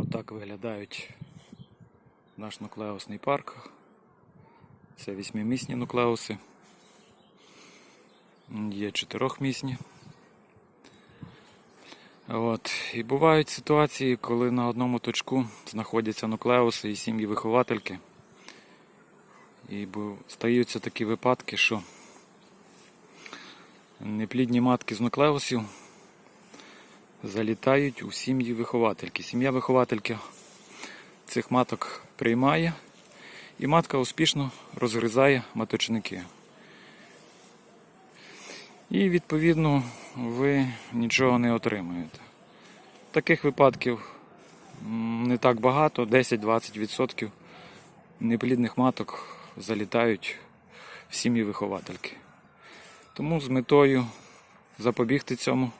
Отак виглядають наш нуклеусний парк. Це вісьмимісні нуклеуси. Є чотирьохмісні. От. І бувають ситуації, коли на одному точку знаходяться нуклеуси і сім'ї виховательки. І стаються такі випадки, що неплідні матки з нуклеусів залітають у сім'ї виховательки. Сім'я виховательки цих маток приймає, і матка успішно розгризає маточники. І відповідно ви нічого не отримуєте. Таких випадків не так багато, 10-20% неплідних маток залітають в сім'ї виховательки. Тому з метою запобігти цьому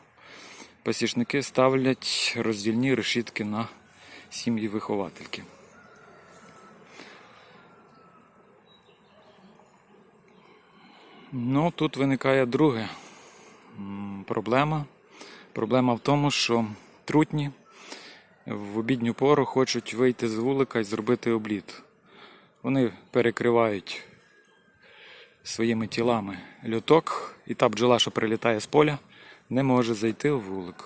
пасічники ставлять роздільні решітки на сім'ї виховательки. Ну, тут виникає друге м, проблема. Проблема в тому, що трутні в обідню пору хочуть вийти з вулика і зробити обліт. Вони перекривають своїми тілами льоток, і та бджола, що прилітає з поля, не може зайти в вулик.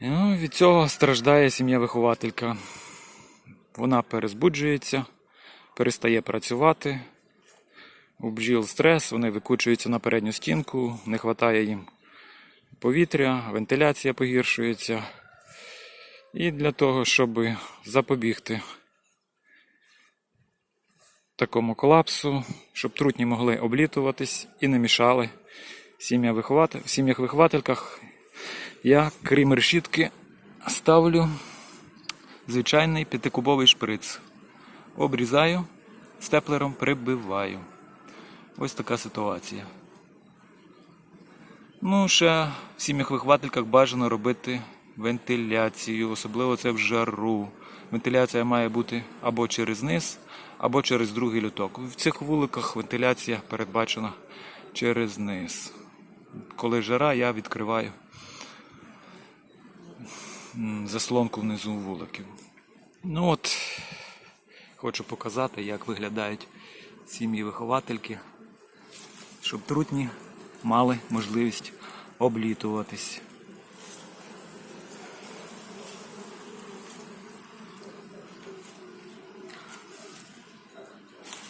Ну, від цього страждає сім'я-вихователька. Вона перезбуджується, перестає працювати. У бджіл стрес, вони викучуються на передню стінку, не вистачає їм повітря, вентиляція погіршується. І для того, щоб запобігти такому колапсу, щоб трутні могли облітуватись і не мішали. В сім'ях виховательках, я, крім решітки, ставлю звичайний п'ятикубовий шприц. Обрізаю, степлером прибиваю. Ось така ситуація. Ну, ще в сім'ях виховательках бажано робити вентиляцію, особливо це в жару. Вентиляція має бути або через низ, або через другий люток. В цих вуликах вентиляція передбачена через низ. Коли жара, я відкриваю заслонку внизу вуликів. Ну от, хочу показати, як виглядають сім'ї виховательки, щоб трутні мали можливість облітуватись.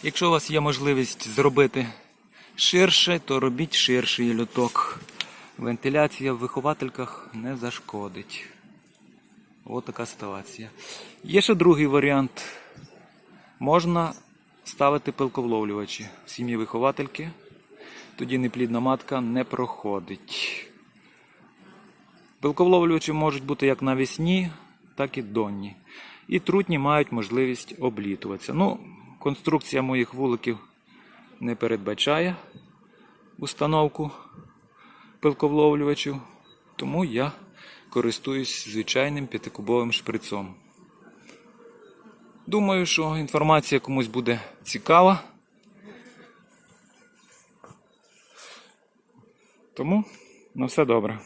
Якщо у вас є можливість зробити ширше, то робіть ширший льоток. Вентиляція в виховательках не зашкодить. Ось така ситуація. Є ще другий варіант. Можна ставити пилковловлювачі в сім'ї виховательки. Тоді неплідна матка не проходить. Пилковловлювачі можуть бути як навесні, так і донні. І трутні мають можливість облітуватися. Ну, конструкція моїх вуликів не передбачає установку пилковловлювачів, тому я користуюсь звичайним п'ятикубовим шприцом. Думаю, що інформація комусь буде цікава. Тому на все добре.